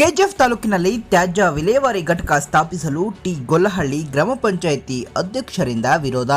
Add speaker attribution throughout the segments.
Speaker 1: KGF ತಾಲೂಕಿನಲ್ಲಿ ತ್ಯಾಜ್ಯ ವಿಲೇವಾರಿ ಘಟಕ ಸ್ಥಾಪಿಸಲು ಟಿ ಗೊಲ್ಲಹಳ್ಳಿ ಗ್ರಾಮ ಪಂಚಾಯಿತಿ ಅಧ್ಯಕ್ಷರಿಂದ ವಿರೋಧ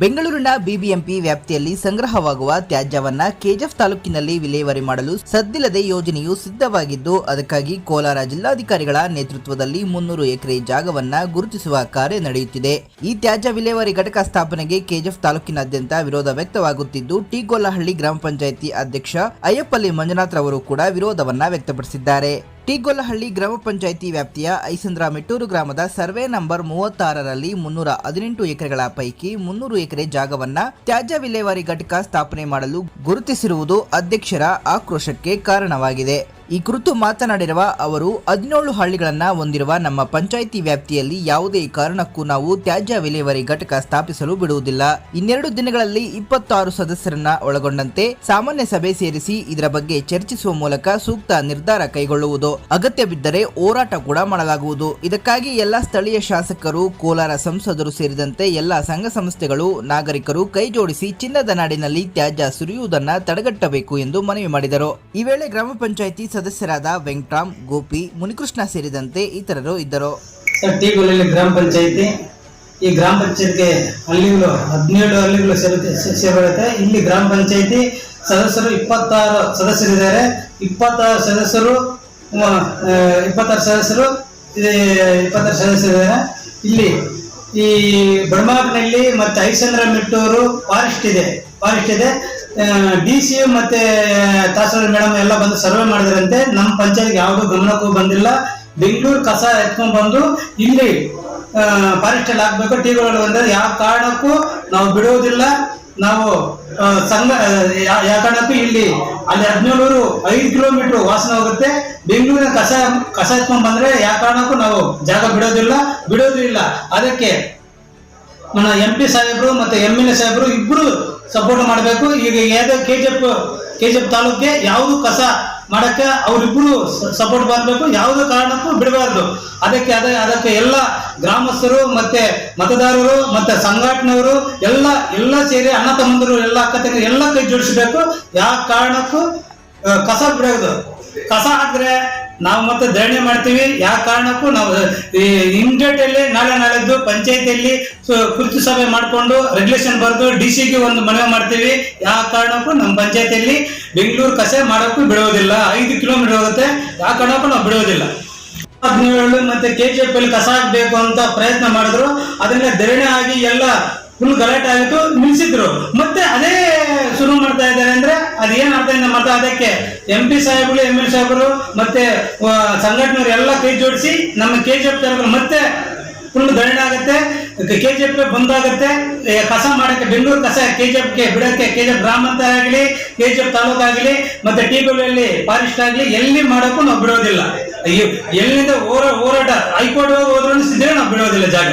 Speaker 1: ಬೆಂಗಳೂರಿನ ಬಿಬಿಎಂಪಿ ವ್ಯಾಪ್ತಿಯಲ್ಲಿ ಸಂಗ್ರಹವಾಗುವ ತ್ಯಾಜ್ಯವನ್ನ ಕೆಜಿಎಫ್ ತಾಲೂಕಿನಲ್ಲಿ ವಿಲೇವಾರಿ ಮಾಡಲು ಸದ್ದಿಲ್ಲದೆ ಯೋಜನೆಯು ಸಿದ್ಧವಾಗಿದ್ದು, ಅದಕ್ಕಾಗಿ ಕೋಲಾರ ಜಿಲ್ಲಾಧಿಕಾರಿಗಳ ನೇತೃತ್ವದಲ್ಲಿ ಮುನ್ನೂರು ಎಕರೆ ಜಾಗವನ್ನ ಗುರುತಿಸುವ ಕಾರ್ಯ ನಡೆಯುತ್ತಿದೆ. ಈ ತ್ಯಾಜ್ಯ ವಿಲೇವಾರಿ ಘಟಕ ಸ್ಥಾಪನೆಗೆ ಕೆಜಿಎಫ್ ತಾಲೂಕಿನಾದ್ಯಂತ ವಿರೋಧ ವ್ಯಕ್ತವಾಗುತ್ತಿದ್ದು ಟಿಗೋಲಹಳ್ಳಿ ಗ್ರಾಮ ಪಂಚಾಯಿತಿ ಅಧ್ಯಕ್ಷ ಅಯ್ಯಪ್ಪಲ್ಲಿ ಮಂಜುನಾಥ್ ರವರು ಕೂಡ ವಿರೋಧವನ್ನ ವ್ಯಕ್ತಪಡಿಸಿದ್ದಾರೆ. ಟಿಗೊಲ್ಲಹಳ್ಳಿ ಗ್ರಾಮ ಪಂಚಾಯಿತಿ ವ್ಯಾಪ್ತಿಯ ಐಸಂದ್ರ ಮೆಟ್ಟೂರು ಗ್ರಾಮದ ಸರ್ವೆ ನಂಬರ್ ಮೂವತ್ತಾರರಲ್ಲಿ ಮುನ್ನೂರ ಹದಿನೆಂಟು ಎಕರೆಗಳ ಪೈಕಿ ಮುನ್ನೂರು ಎಕರೆ ಜಾಗವನ್ನ ತ್ಯಾಜ್ಯ ವಿಲೇವಾರಿ ಘಟಕ ಸ್ಥಾಪನೆ ಮಾಡಲು ಗುರುತಿಸಿರುವುದು ಅಧ್ಯಕ್ಷರ ಆಕ್ರೋಶಕ್ಕೆ ಕಾರಣವಾಗಿದೆ. ಈ ಕುರಿತು ಮಾತನಾಡಿರುವ ಅವರು, ಹದಿನೇಳು ಹಳ್ಳಿಗಳನ್ನು ಹೊಂದಿರುವ ನಮ್ಮ ಪಂಚಾಯಿತಿ ವ್ಯಾಪ್ತಿಯಲ್ಲಿ ಯಾವುದೇ ಕಾರಣಕ್ಕೂ ನಾವು ತ್ಯಾಜ್ಯ ವಿಲೇವಾರಿ ಘಟಕ ಸ್ಥಾಪಿಸಲು ಬಿಡುವುದಿಲ್ಲ. ಇನ್ನೆರಡು ದಿನಗಳಲ್ಲಿ ಇಪ್ಪತ್ತಾರು ಸದಸ್ಯರನ್ನ ಒಳಗೊಂಡಂತೆ ಸಾಮಾನ್ಯ ಸಭೆ ಸೇರಿಸಿ ಇದರ ಬಗ್ಗೆ ಚರ್ಚಿಸುವ ಮೂಲಕ ಸೂಕ್ತ ನಿರ್ಧಾರ ಕೈಗೊಳ್ಳುವುದು. ಅಗತ್ಯ ಬಿದ್ದರೆ ಹೋರಾಟ ಕೂಡ ಮಾಡಲಾಗುವುದು. ಇದಕ್ಕಾಗಿ ಎಲ್ಲ ಸ್ಥಳೀಯ ಶಾಸಕರು, ಕೋಲಾರ ಸಂಸದರು ಸೇರಿದಂತೆ ಎಲ್ಲ ಸಂಘ ಸಂಸ್ಥೆಗಳು, ನಾಗರಿಕರು ಕೈಜೋಡಿಸಿ ಚಿನ್ನದ ನಾಡಿನಲ್ಲಿ ತ್ಯಾಜ್ಯ ಸುರಿಯುವುದನ್ನು ತಡೆಗಟ್ಟಬೇಕು ಎಂದು ಮನವಿ ಮಾಡಿದರು. ಈ ವೇಳೆ ಗ್ರಾಮ ಪಂಚಾಯಿತಿ ಸದಸ್ಯರಾದ ವೆಂಕಟ್ರಾಮ್, ಗೋಪಿ, ಮುನಿಕೃಷ್ಣ ಸೇರಿದಂತೆ ಇತರರು ಇದ್ದರು.
Speaker 2: ಸರ್ ಟಿ ಗ್ರಾಮ ಪಂಚಾಯಿತಿ, ಈ ಗ್ರಾಮ ಪಂಚಾಯತ್ಗೆ ಹಳ್ಳಿಗಳು ಹದಿನೇಳು ಹಳ್ಳಿಗಳು ಸೇರುತ್ತೆ ಇಲ್ಲಿ ಗ್ರಾಮ ಪಂಚಾಯತಿ ಸದಸ್ಯರು ಇಪ್ಪತ್ತಾರು ಸದಸ್ಯರಿದ್ದಾರೆ. ಇಪ್ಪತ್ತಾರು ಸದಸ್ಯರು ಇಪ್ಪತ್ತಾರು ಸದಸ್ಯರು ಇಪ್ಪತ್ತಾರು ಸದಸ್ಯರಿದ್ದಾರೆ. ಇಲ್ಲಿ ಈ ಬಡಮಾಗ್ನಲ್ಲಿ ಮತ್ತೆ ಐಸಂದ್ರ ಮೆಟ್ಟೂರು ಫಾರೆಸ್ಟ್ ಇದೆ ಫಾರೆಸ್ಟ್ ಇದೆ. ಡಿ ಸಿ ಮತ್ತೆ ತಹಸೀಲ್ದಾರ್ ಮೇಡಮ್ ಎಲ್ಲ ಬಂದು ಸರ್ವೆ ಮಾಡಿದ್ರಂತೆ. ನಮ್ಮ ಪಂಚಾಯತ್ಗೆ ಯಾವುದೂ ಗಮನಕ್ಕೂ ಬಂದಿಲ್ಲ. ಬೆಂಗಳೂರು ಕಸ ಎತ್ಕೊಂಡ್ ಬಂದು ಇಲ್ಲಿ ಫಾರೆಸ್ಟ್ ಅಲ್ಲಿ ಹಾಕ್ಬೇಕು ವಿಗಳು ಬಂದ್ರೆ ಯಾವ ಕಾರಣಕ್ಕೂ ನಾವು ಬಿಡುವುದಿಲ್ಲ ನಾವು ಸಂಘ ಯಾವ ಕಾರಣಕ್ಕೂ ಇಲ್ಲಿ, ಅಲ್ಲಿ ಹದಿನೇಳು ಐದು ಕಿಲೋಮೀಟರ್ ವಾಸನ ಹೋಗುತ್ತೆ. ಬೆಂಗಳೂರಿನ ಕಸ ಕಸ ಎತ್ಕೊಂಡ್ ಬಂದ್ರೆ ಯಾವ ಕಾರಣಕ್ಕೂ ನಾವು ಜಾಗ ಬಿಡೋದಿಲ್ಲ. ಬಿಡೋದು ಇಲ್ಲ. ಅದಕ್ಕೆ ಎಂ ಪಿ ಸಾಹೇಬರು ಮತ್ತೆ ಎಂ ಎಲ್ ಎ ಸಾಹೇಬರು ಇಬ್ರು ಸಪೋರ್ಟ್ ಮಾಡಬೇಕು. ಈಗ ಯಾವುದೇ K G F K G F ತಾಲೂಕಿಗೆ ಯಾವುದು ಕಸ ಮಾಡೋಕ್ಕೆ ಅವರಿಬ್ರು ಸಪೋರ್ಟ್ ಬರಬೇಕು. ಯಾವುದೇ ಕಾರಣಕ್ಕೂ ಬಿಡಬಾರ್ದು. ಅದಕ್ಕೆ ಅದೇ, ಅದಕ್ಕೆ ಎಲ್ಲ ಗ್ರಾಮಸ್ಥರು ಮತ್ತೆ ಮತದಾರರು ಮತ್ತೆ ಸಂಘಟನೆಯವರು ಎಲ್ಲ ಎಲ್ಲ ಸೇರಿ ಅಣ್ಣ ತಮ್ಮಂದರು, ಎಲ್ಲ ಅಕ್ಕ ತಂಗಿ ಎಲ್ಲ ಕೈ ಜೋಡಿಸಬೇಕು. ಯಾವ ಕಾರಣಕ್ಕೂ ಕಸ ಬಿಡೋದು. ಕಸ ಹಾಕಿದ್ರೆ ನಾವು ಮತ್ತೆ ಧರಣಿ ಮಾಡ್ತೀವಿ. ಯಾವ ಕಾರಣಕ್ಕೂ ನಾವು ಈ ಇಮಿಡಿಯೇಟ್ ಅಲ್ಲಿ ನಾಳೆ ನಾಳೆದ್ದು ಪಂಚಾಯತಿಯಲ್ಲಿ ಕುರ್ತು ಸಭೆ ಮಾಡಿಕೊಂಡು ರೆಗ್ಯುಲೇಷನ್ ಬರೆದು ಡಿ ಸಿಗೆ ಒಂದು ಮನವಿ ಮಾಡ್ತೀವಿ. ಯಾವ ಕಾರಣಕ್ಕೂ ನಮ್ಮ ಪಂಚಾಯತಿಯಲ್ಲಿ ಬೆಂಗಳೂರು ಕಸ ಮಾಡೋಕ್ಕೂ ಬಿಡೋದಿಲ್ಲ. ಐದು ಕಿಲೋಮೀಟರ್ ಹೋಗುತ್ತೆ. ಯಾವ ಕಾರಣಕ್ಕೂ ನಾವು ಬಿಡೋದಿಲ್ಲ. ಹದಿನೇಳು ಮತ್ತೆ ಕೆ ಜಿ ಎಫ್ ಅಲ್ಲಿ ಕಸ ಹಾಕ್ಬೇಕು ಅಂತ ಪ್ರಯತ್ನ ಮಾಡಿದ್ರು. ಅದನ್ನ ಧರಣಿ ಆಗಿ ಎಲ್ಲ ಫುಲ್ ಗಲಾಟೆ ಆಗಿತ್ತು ನಿಲ್ಲಿಸಿದ್ರು. ಮತ್ತೆ ಅದೇ ಶುರು ಮಾಡ್ತಾ ಇದ್ದಾರೆ ಅಂದ್ರೆ ಅದೇನ್ ಅರ್ಥ ಇಲ್ಲ ಮತ್ತೆ ಅದಕ್ಕೆ ಎಂ ಪಿ ಸಾಹೇಬರು ಎಂ ಎಲ್ ಸಾಹೇಬರು ಮತ್ತೆ ಸಂಘಟನೆ ಸಂಘಟನೆಯವರು ಎಲ್ಲ ಕೈ ಜೋಡಿಸಿ ನಮ್ಮ ಕೆ ಜಿ ಎಫ್ ಮತ್ತೆ ಫುಲ್ ಧರಣಿ ಆಗುತ್ತೆ. ಕೆ ಜಿ ಎಫ್ ಬಂದಾಗುತ್ತೆ. ಕಸ ಮಾಡಕ್ಕೆ, ಬೆಂಗಳೂರು ಕಸ ಕೆ ಜಿ ಎಫ್ಗೆ ಬಿಡಕ್ಕೆ ಕೆ ಜಿ ಎಫ್ ಗ್ರಾಮ ಅಂತ ಆಗಲಿ ಕೆ ಜಿ ಎಫ್ ತಾಲೂಕು ಆಗಲಿ, ಮತ್ತೆ ಟಿ ಬಿ ಫಾರೆಸ್ಟ್ ಆಗಲಿ, ಎಲ್ಲಿ ಮಾಡೋಕ್ಕೂ ನಾವು ಬಿಡೋದಿಲ್ಲ. ಎಲ್ಲಿಂದ ಹೋರ ಹೋರಾಟ, ಹೈಕೋರ್ಟ್ ಹೋದ್ರೂ ಸಿದ್ದರೆ ನಾವು ಬಿಡೋದಿಲ್ಲ ಜಾಗ.